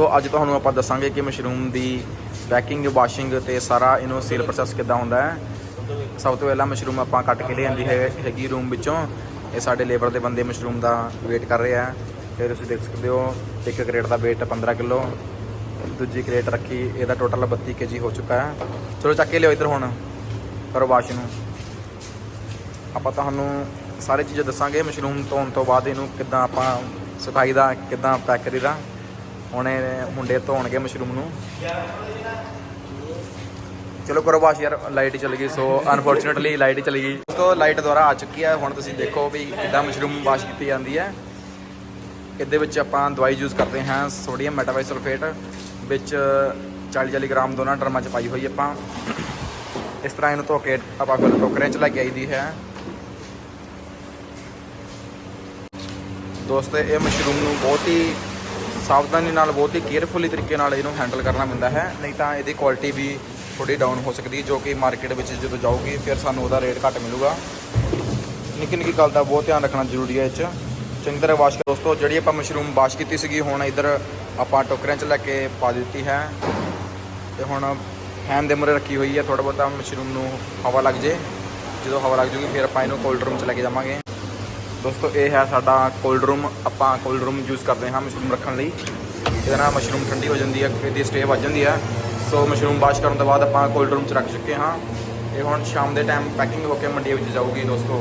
ਸੋ ਅੱਜ ਤੁਹਾਨੂੰ ਆਪਾਂ ਦੱਸਾਂਗੇ ਕਿ ਮਸ਼ਰੂਮ ਦੀ ਪੈਕਿੰਗ, ਵਾਸ਼ਿੰਗ ਤੇ ਸਾਰਾ ਇਹਨੂੰ ਸੇਲ ਪ੍ਰੋਸੈਸ ਕਿੱਦਾਂ ਹੁੰਦਾ ਹੈ। ਸਭ ਤੋਂ ਪਹਿਲਾਂ ਮਸ਼ਰੂਮ ਆਪਾਂ ਕੱਟ ਕੇ ਲਿਆਂਦੀ ਹੈ ਹੈਗੀ ਰੂਮ ਵਿੱਚੋਂ। ਇਹ ਸਾਡੇ ਲੇਬਰ ਦੇ ਬੰਦੇ ਮਸ਼ਰੂਮ ਦਾ ਵੇਟ ਕਰ ਰਹੇ ਆ। ਤੇ ਤੁਸੀਂ ਦੇਖ ਸਕਦੇ ਹੋ, ਇੱਕ ਕਰੇਟ ਦਾ weight 15 ਕਿਲੋ। ਦੂਜੀ ਕਰੇਟ ਰੱਖੀ, ਇਹਦਾ ਟੋਟਲ 32 ਕੇਜੀ ਹੋ ਚੁੱਕਾ ਹੈ। ਚਲੋ ਚੱਕ ਕੇ ਲਿਓ ਇੱਧਰ ਹੁਣ, ਕਰੋ ਵਾਸ਼ ਨੂੰ। ਆਪਾਂ ਤੁਹਾਨੂੰ ਸਾਰੇ ਚੀਜ਼ਾਂ ਦੱਸਾਂਗੇ ਮਸ਼ਰੂਮ ਧੋਣ ਤੋਂ ਬਾਅਦ ਇਹਨੂੰ ਕਿੱਦਾਂ ਆਪਾਂ ਸੁਕਾਈ ਦਾ, ਕਿੱਦਾਂ ਪੈਕ ਕਰੀਦਾ। ਹੁਣ ਇਹ ਮੁੰਡੇ ਧੋਣਗੇ ਮਸ਼ਰੂਮ ਨੂੰ। ਚਲੋ ਕਰੋ ਵਾਸ਼ ਯਾਰ ਲਾਈਟ ਹੀ ਚਲੀ ਗਈ ਸੋ ਅਨਫੋਰਚੂਨੇਟਲੀ ਲਾਈਟ ਹੀ ਚਲੀ ਗਈ। ਦੋਸਤੋ ਲਾਈਟ ਦੁਆਰਾ ਆ ਚੁੱਕੀ ਹੈ ਹੁਣ ਤੁਸੀਂ ਦੇਖੋ ਵੀ ਕਿੱਦਾਂ ਮਸ਼ਰੂਮ ਵਾਸ਼ ਕੀਤੀ ਜਾਂਦੀ ਹੈ। ਇਹਦੇ ਵਿੱਚ ਆਪਾਂ ਦਵਾਈ ਯੂਜ਼ ਕਰਦੇ ਹਾਂ ਸੋਡੀਅਮ ਮੈਟਾਵਾਈਸਲਫੇਟ ਵਿੱਚ 40 40 ਗ੍ਰਾਮ ਦੋਨਾਂ ਡਰਮਾਂ ਚ ਪਾਈ ਹੋਈ ਆਪਾਂ। ਇਸ ਤਰ੍ਹਾਂ ਇਹਨੂੰ ਧੋ ਕੇ ਆਪਾਂ ਫਿਰ ਟੋਕਰਿਆਂ ਚ ਲੈ ਕੇ ਆਈਦੀ ਹੈ। ਦੋਸਤੋ, ਇਹ ਮਸ਼ਰੂਮ ਨੂੰ ਬਹੁਤ ਹੀ ਸਾਵਧਾਨੀ ਨਾਲ ਬਹੁਤ ਹੀ ਕੇਅਰਫੁਲੀ ਤਰੀਕੇ ਨਾਲ ਇਹਨੂੰ ਹੈਂਡਲ ਕਰਨਾ ਪੈਂਦਾ ਹੈ। ਨਹੀਂ ਤਾਂ ਇਹਦੀ ਕੁਆਲਿਟੀ ਵੀ ਥੋੜੀ ਡਾਊਨ ਹੋ ਸਕਦੀ ਜੋ ਕਿ ਮਾਰਕੀਟ ਵਿੱਚ ਜਦੋਂ ਜਾਊਗੀ ਫਿਰ ਸਾਨੂੰ ਉਹਦਾ ਰੇਟ ਘੱਟ ਮਿਲੂਗਾ। ਨਿੱਕੀ ਨਿੱਕੀ ਗੱਲ ਦਾ ਬਹੁਤ ਧਿਆਨ ਰੱਖਣਾ ਜ਼ਰੂਰੀ ਹੈ ਇਹ 'ਚ। ਚੰਗੀ ਤਰ੍ਹਾਂ ਵਾਸ਼ ਕਰੋ ਦੋਸਤੋ, ਜਿਹੜੀ ਆਪਾਂ ਮਸ਼ਰੂਮ ਵਾਸ਼ ਕੀਤੀ ਸੀਗੀ, ਹੁਣ ਇਧਰ ਆਪਾਂ ਟੋਕਰਿਆਂ 'ਚ ਲੈ ਕੇ ਪਾ ਦਿੱਤੀ ਹੈ। ਤੇ ਹੁਣ ਫੈਨ ਦੇ ਮੂਹਰੇ ਰੱਖੀ ਹੋਈ ਹੈ ਥੋੜਾ ਬਹੁਤਾ ਮਸ਼ਰੂਮ ਨੂੰ ਹਵਾ ਲੱਗ ਜੇ। ਜਦੋਂ ਹਵਾ ਲੱਗ ਜੂਗੀ, ਫਿਰ ਆਪਾਂ ਇਹਨੂੰ ਕੋਲਡ ਰੂਮ 'ਚ ਲੈ ਕੇ ਜਾਵਾਂਗੇ। ਦੋਸਤੋ, ਇਹ ਹੈ ਸਾਡਾ ਕੋਲਡ ਰੂਮ ਆਪਾਂ ਕੋਲਡ ਰੂਮ ਯੂਜ਼ ਕਰਦੇ ਹਾਂ ਮਸ਼ਰੂਮ ਰੱਖਣ ਲਈ। ਇਹਦੇ ਨਾਲ ਮਸ਼ਰੂਮ ਠੰਡੀ ਹੋ ਜਾਂਦੀ ਹੈ, ਇਹਦੀ ਸਟੇ ਵੱਜ ਜਾਂਦੀ ਹੈ। ਸੋ ਮਸ਼ਰੂਮ ਵਾਸ਼ ਕਰਨ ਤੋਂ ਬਾਅਦ ਆਪਾਂ ਕੋਲਡ ਰੂਮ 'ਚ ਰੱਖ ਚੁੱਕੇ ਹਾਂ। ਇਹ ਹੁਣ ਸ਼ਾਮ ਦੇ ਟਾਈਮ ਪੈਕਿੰਗ ਹੋ ਕੇ ਮੰਡੀ ਵਿੱਚ ਜਾਊਗੀ ਦੋਸਤੋ।